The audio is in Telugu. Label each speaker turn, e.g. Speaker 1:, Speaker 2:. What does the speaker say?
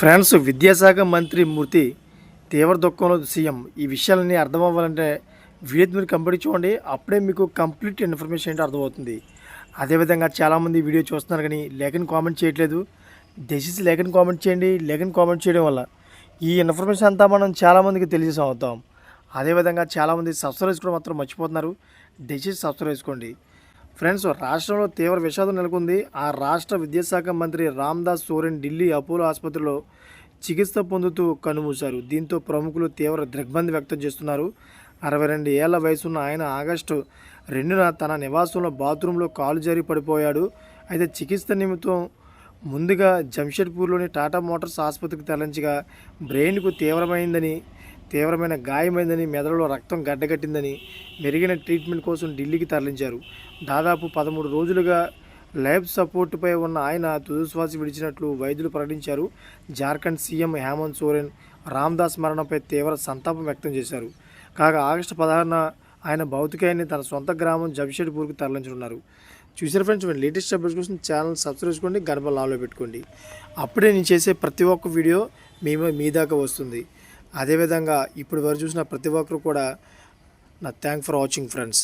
Speaker 1: ఫ్రెండ్స్ విద్యాశాఖ మంత్రి మూర్తి తీవ్ర దుఃఖంలో సీఎం ఈ విషయాలన్నీ అర్థం అవ్వాలంటే వీడియో మీరు కంప్లీట్ చూడండి. అప్పుడే మీకు కంప్లీట్ ఇన్ఫర్మేషన్ ఏంటో అర్థమవుతుంది. అదేవిధంగా చాలామంది వీడియో చూస్తున్నారు కానీ లేఖని కామెంట్ చేయట్లేదు. దయచేసి లేఖని కామెంట్ చేయండి. లేఖని కామెంట్ చేయడం వల్ల ఈ ఇన్ఫర్మేషన్ అంతా మనం చాలామందికి తెలియజేసి అవుతాం. అదేవిధంగా చాలామంది సబ్స్క్రైబ్ కూడా మాత్రం మర్చిపోతున్నారు. దయచేసి సబ్స్క్రైబ్ చేసుకోండి. ఫ్రెండ్స్ రాష్ట్రంలో తీవ్ర విషాదం నెలకొంది. ఆ రాష్ట్ర విద్యాశాఖ మంత్రి రామ్దాస్ సోరెన్ ఢిల్లీ అపోలో ఆసుపత్రిలో చికిత్స పొందుతూ కనుమూశారు. దీంతో ప్రముఖులు తీవ్ర దిగ్బంధి వ్యక్తం చేస్తున్నారు. అరవై రెండు ఏళ్ళ వయసున్న ఆయన ఆగస్టు రెండున తన నివాసంలో బాత్రూంలో కాలు జారి పడిపోయాడు. అయితే చికిత్స నిమిత్తం ముందుగా జంషెడ్పూర్లోని టాటా మోటార్స్ ఆసుపత్రికి తరలించగా బ్రెయిన్కు తీవ్రమైందని తీవ్రమైన గాయమైందని మెదడులో రక్తం గడ్డగట్టిందని మెరుగైన ట్రీట్మెంట్ కోసం ఢిల్లీకి తరలించారు. దాదాపు పదమూడు రోజులుగా లైఫ్ సపోర్టుపై ఉన్న ఆయన తుదుశ్వాస విడిచినట్లు వైద్యులు ప్రకటించారు. జార్ఖండ్ సీఎం హేమంత్ సోరెన్ రామ్దాస్ మరణంపై తీవ్ర సంతాపం వ్యక్తం చేశారు. కాగా ఆగస్టు పదహారున ఆయన భౌతికాయాన్ని తన సొంత గ్రామం జంషెడ్పూర్కి తరలించనున్నారు. చూసారు ఫ్రెండ్స్ మీరు లేటెస్ట్ అప్డేట్స్ కోసం ఛానల్ సబ్స్క్రైబ్ చేసుకోండి గర్భ లాలో పెట్టుకోండి. అప్పుడే నేను చేసే ప్రతి ఒక్క వీడియో మేము మీ దాకా వస్తుంది. అదేవిధంగా ఇప్పుడు వరకు చూసిన ప్రతి ఒక్కరు కూడా నా థ్యాంక్ ఫర్ వాచింగ్ ఫ్రెండ్స్